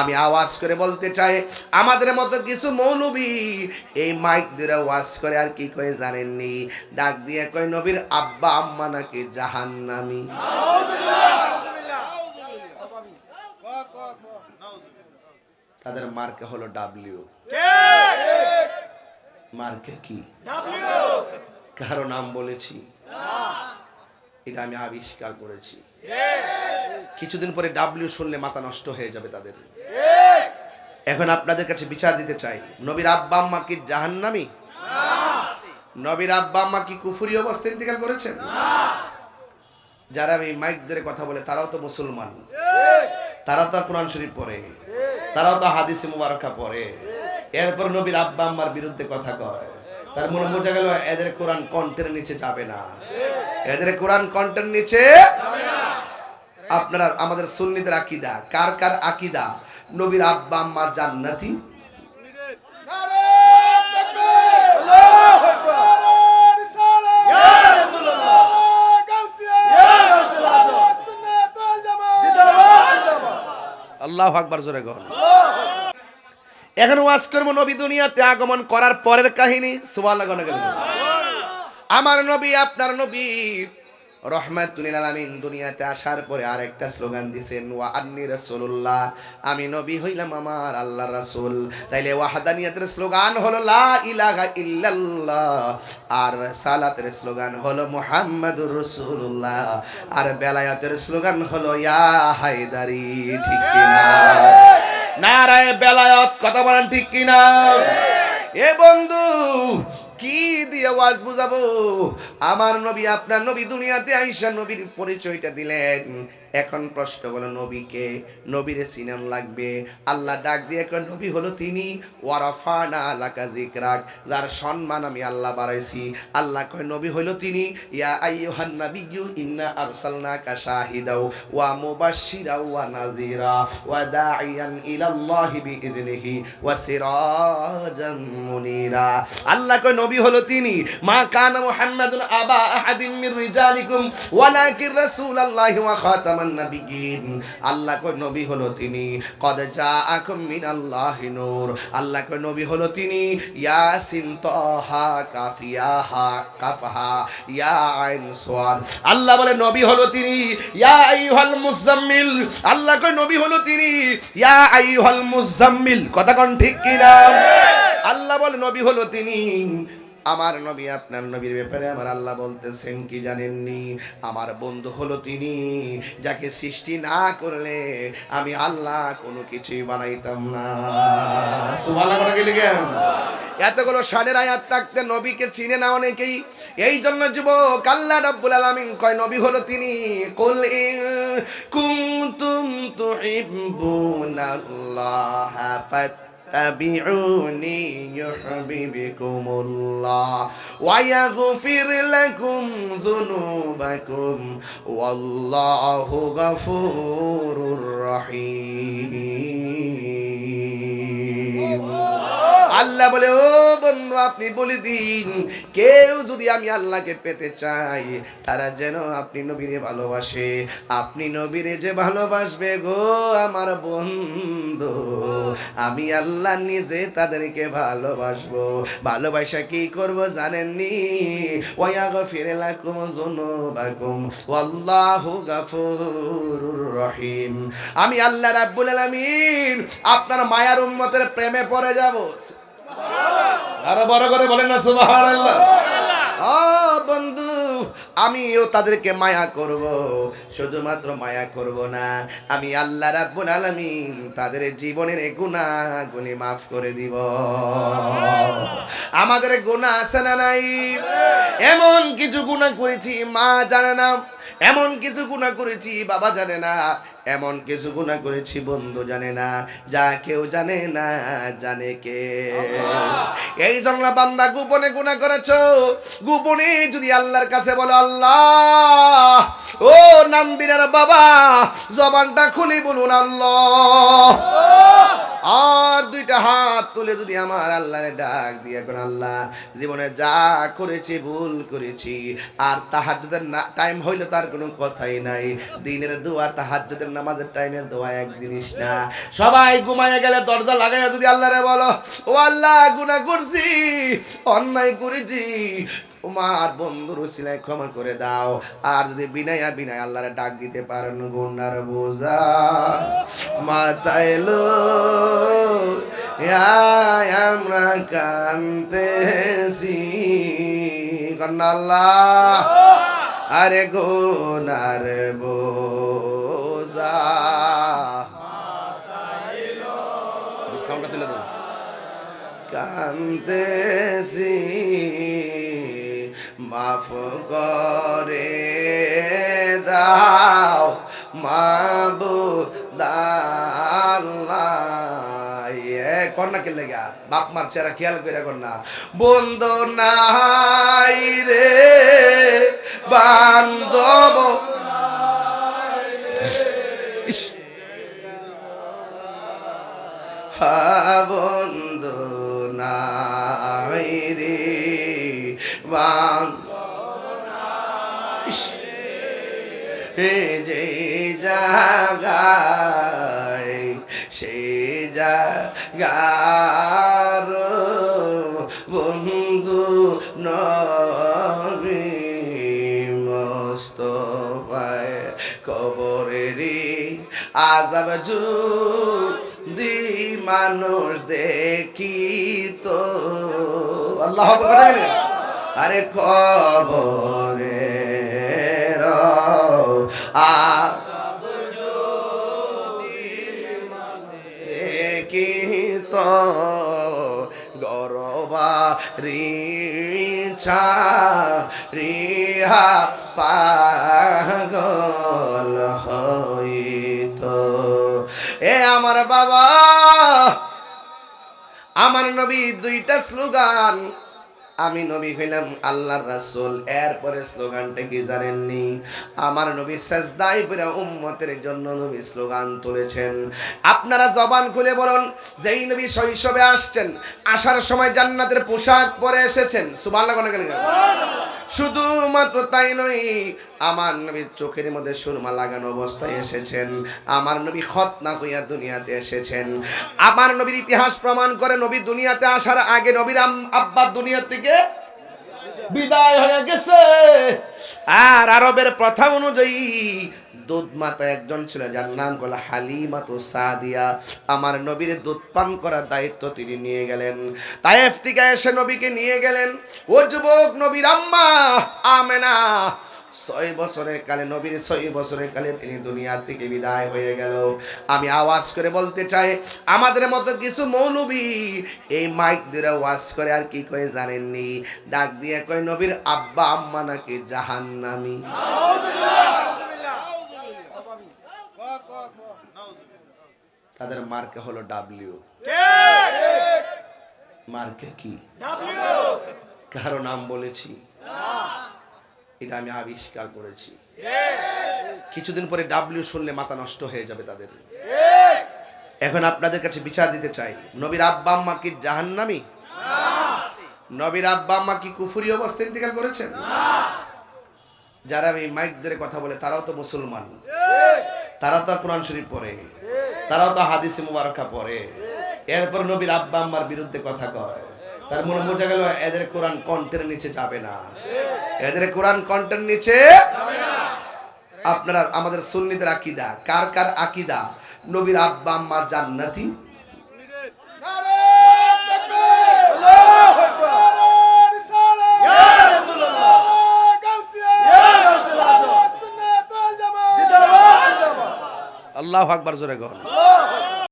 আমি আওয়াজ করে বলতে চাই, আমাদের মতো কিছু মৌলবী এই মাইক দিয়ে ওয়াজ করে আর কি কয়ে জানেননি? ডাক দিয়ে কয়, নবীর আব্বা, আম্মা নাকি জাহান্নামি? তাদের মার্কে হলো ডাব্লিউ মার্কে কি? কারও নাম বলেছি? এটা আমি আবিষ্কার করেছি। কিছুদিন পরে ডাব্লিউ শুনলে মাথা নষ্ট হয়ে যাবে তাদের। এখন আপনাদের কাছে বিচার দিতে চাই। নবীর আব্বা আম্মা কি জাহান্নামি? নবীর আব্বা আম্মা কি কুফুরি অবস্থা ইন্তেকাল করেছেন? যারা আমি মাইক ধরে কথা বলে তারাও তো মুসলমান। তারা তো কোরআন শরীফ পড়ে। তারাও তো হাদিসে মুবারকা পড়ে। এরপর নবীর আব্বা আম্মার বিরুদ্ধে কথা কয়। তার মনে বোঝা গেল এদের কোরআন কণ্ঠের নিচে যাবে না। এদের কোরআন কণ্ঠের নিচে আপনারা আমাদের সুন্নিদের আকিদা। কার কার আকিদা? নবীর আব্বা আম্মা জান্নাতি। আল্লাহ জোরে এখন নবী দুনিয়াতে আগমন করার পরের কাহিনী আমার নবী, আপনার নবী রহমাতুল আলামিন দুনিয়াতে আসার পরে স্লোগান দিছেন আমি নবী হইলাম তাইলে স্লোগান হলো, লা ইল্লাল্লাহ। আর সালাতের স্লোগান হলো আর বেলায়াতের স্লোগান হলো, ইয়া হায়দারি। ঠিক কিনা? নারায় বেলায়ত, কথা বলেন ঠিক কিনা? এ বন্ধু কি দিয়ে ওয়াজ বুঝাবো? আমার নবী আপনার নবী দুনিয়াতে আইসা নবীর পরিচয়টা দিলেন। এখন প্রশ্ন হলো নবীকে নবীরে সিনান লাগবে। আল্লাহ ডাক দিয়ে কয়, নবী হলো তিনি। ওয়ারাফানা আলাকা জিকরাক যার সম্মান আমি আল্লাহ বাড়াইছি। আল্লাহ কয়, নবী হলো তিনি। ইয়া আইয়ুহান নাবিয়্যু, ইন্না আরসালনাকা শাহিদাও, ওয়া মুবাশশিরা ওয়া নাযীরা, ওয়া দাঈয়ান ইলাল্লাহি বিইজনিহি ওয়া সিরাজাম মুনীরা। আল্লাহ কয়, নবী হলো তিনি। মা কানা মুহাম্মাদুন আবা আহাদিম মির রিজালিকুম, ওয়ালাকিন রাসূলুল্লাহি ওয়া আল্লাহ কয় নবী হলো তিনি। কদ জাআকুম মিনাল্লাহি নূর। আল্লাহ কয় নবী হলো তিনি। ইয়াসিন তাহা কাফিয়াহা কাফহা ইয়া আইন সাদ আল্লাহ বলে নবী হলো তিনি। ইয়া আইয়ুহাল মুজাম্মিল। আল্লাহ কয় নবী হলো তিনি। ইয়া আইয়ুহাল মুজাম্মিল। কথা কোন ঠিক কিনা? আল্লাহ বলে নবী হলো তিনি। আমার নবী, আপনার নবীর ব্যাপারে আমার আল্লাহ বলতেছেন, কি জানেননি? আমার বন্ধু হলো তিনি, যাকে সৃষ্টি না করলে আমি আল্লাহ কোনো কিছুই বানাইতাম না। এতগুলো সাড়ের আয়াত থাকতে নবীকে চিনে না অনেকেই। এই জন্য যুবক, আল্লাহ রাব্বুল আলামিন কয়, নবী হলো তিনি। কুল ইন কুনতুম তুহিব্বুনাল্লাহ فاتبعوني يحببكم الله ويغفر لكم ذنوبكم والله غفور رحيم আল্লাহ বলে ও বন্ধু আপনি বলে দিন কেউ যদি আমি আল্লাহকে পেতে চাই তারা যেন আপনি নবীরে ভালোবাসে আপনি নবীরে যে ভালোবাসবে গো আমার বন্ধু আমি আল্লাহ নিজে তাদেরকে ভালোবাসবো। ভালোবাসা কি করব জানেননি? ওয়াগ ফিরে লাকুম যুনুবাকুম। ওয়াল্লাহু গাফুরুর রহিম। আমি আল্লাহ রাব্বুল আলামিন আপনার মায়ার উম্মতের প্রেমে পড়ে যাব। আরও বড় করে বলেন না সুবহানাল্লাহ। ও বন্ধু আমিও তাদেরকে মায়া করব শুধুমাত্র মায়া করব না। আমি আল্লাহ রাব্বুল আলামিন তাদের জীবনের গুনাহ গুনি মাফ করে দিব। আমাদের গুনাহ আছে না নাই? এমন কিছু গুনাহ করেছি মা জানে না। এমন কিছু গুণা করেছি বাবা জানে না। এমন কিছু গুণা করেছি বন্ধু জানে না। যা কেউ জানে না জানে কে। এই জন্য বান্দা গোপনে গুণা করেছ। গোপনে যদি আল্লাহর কাছে বলো আল্লাহ! ও নান্দিনের বাবা জবানটা খুলি বলুন আল্লাহ! আর দুইটা হাত তুলে যদি আমার আল্লাহরে ডাক দিয়ে এখন আল্লাহ, জীবনে যা করেছি ভুল করেছি, আর তাহাজ্জুদের না টাইম হইলে তার কোনো কথাই নাই। দিনের দোয়া, তাহাজ্জুদের নামাজের টাইমের দোয়া এক জিনিস না। সবাই ঘুমায় গেলে দরজা লাগাইয়া যদি আল্লাহরে বলো, ও আল্লাহ, গুনাহ করছি, অন্যায় করেছি তোমার বন্ধুর সিলাই ক্ষমা করে দাও। আর যদি বিনায়া বিনায় আল্লাহরে ডাক দিতে পারেন গুন্ডার বোঝা। মাথায় লো আমরা কান্তেছি আল্লাহ আরে গোনার বোঝা। কান্তেছি মাফ করে দাও, মাবু কন্যা কে লেগা বাপ মার চেহারা খেয়াল করে কন্যা বন্ধু নাই রে, বান্ধব ইস। হে যে জাগায়, সে জাগার বন্ধু নবী মোস্তফায় কবরেরই আজাব দি মানুষ দেখি তো। আল্লাহ। আরে আ দেখি তো গরবা রিছা, রিহা পাগল হইত। এ আমার বাবা, আমার নবী দুইটা স্লোগান আমি নবী হইলাম আল্লাহর রাসূল। এরপরে স্লোগানটা কি জানেননি? আমার নবী সাজদাই পরে উম্মতের জন্য নবী স্লোগান তুলেছেন। আপনারা জবান খুলে বলুন, যেই নবী শৈশবে আসছেন, আসার সময় জান্নাতের পোশাক পরে এসেছেন। সুবহানাল্লাহ, কোন গেলেন শুধুমাত্র তাই নয়, আমার নবীর চোখের মধ্যে সুরমা লাগানো অবস্থায় এসেছেন। আমার নবী খতনা হইয়া দুনিয়াতে এসেছেন। আমার নবীর ইতিহাস প্রমাণ করে নবী দুনিয়াতে আসার আগে নবীর আব্বা দুনিয়া থেকে বিদায় হয়ে গেছে। আর আরবের প্রথা অনুযায়ী দুধ মাতা একজন ছিল, যার নাম হলো হালিমা তো সাদিয়া। আমার নবীর দুধ পান করার দায়িত্ব তিনি নিয়ে গেলেন। থেকে এসে নবীকে নিয়ে গেলেন। ও যুবক নবীর আম্মা, আমেনা। ছয় বছরের কালে, নবীর ছয় বছরের কালে তিনি দুনিয়া থেকে বিদায় হয়ে গেল। আমি আওয়াজ করে বলতে চাই, আমাদের মতো কিছু মৌলবী এই মাইক দিয়ে ওয়াজ করে আর কি কয়ে জানেননি? ডাক দিয়ে কয়, নবীর আব্বা, আম্মা নাকি জাহান্নামী? তাদের মার্কে হলো ডাব্লিউ মার্কে কি? কারও নাম বলেছি? এটা আমি আবিষ্কার করেছি। কিছুদিন পরে ডাব্লিউ শুনলে মাথা নষ্ট হয়ে যাবে তাদের। এখন আপনাদের কাছে বিচার দিতে চাই। নবীর আব্বা আম্মা কি জাহান্নামি? নবীর আব্বা আম্মা কি কুফুরি অবস্থা ইন্তেকাল করেছেন? যারা আমি মাইক ধরে কথা বলে, তারাও তো মুসলমান। তারা তো কোরআন শরীফ পড়ে। তারাও তো হাদিসে মুবারকা পড়ে। এরপর নবীর আব্বা আম্মার বিরুদ্ধে কথা কয়। তার মনে বোঝা গেল, এদের কোরআন কন্টের নিচে যাবে না। এদের কোরআন কন্টের নিচে আপনারা, আমাদের সুন্নিদের আকিদা, কার কার আকিদা? নবীর আব্বা আম্মা জান্নাতি আল্লাহ আকবার জোরে গন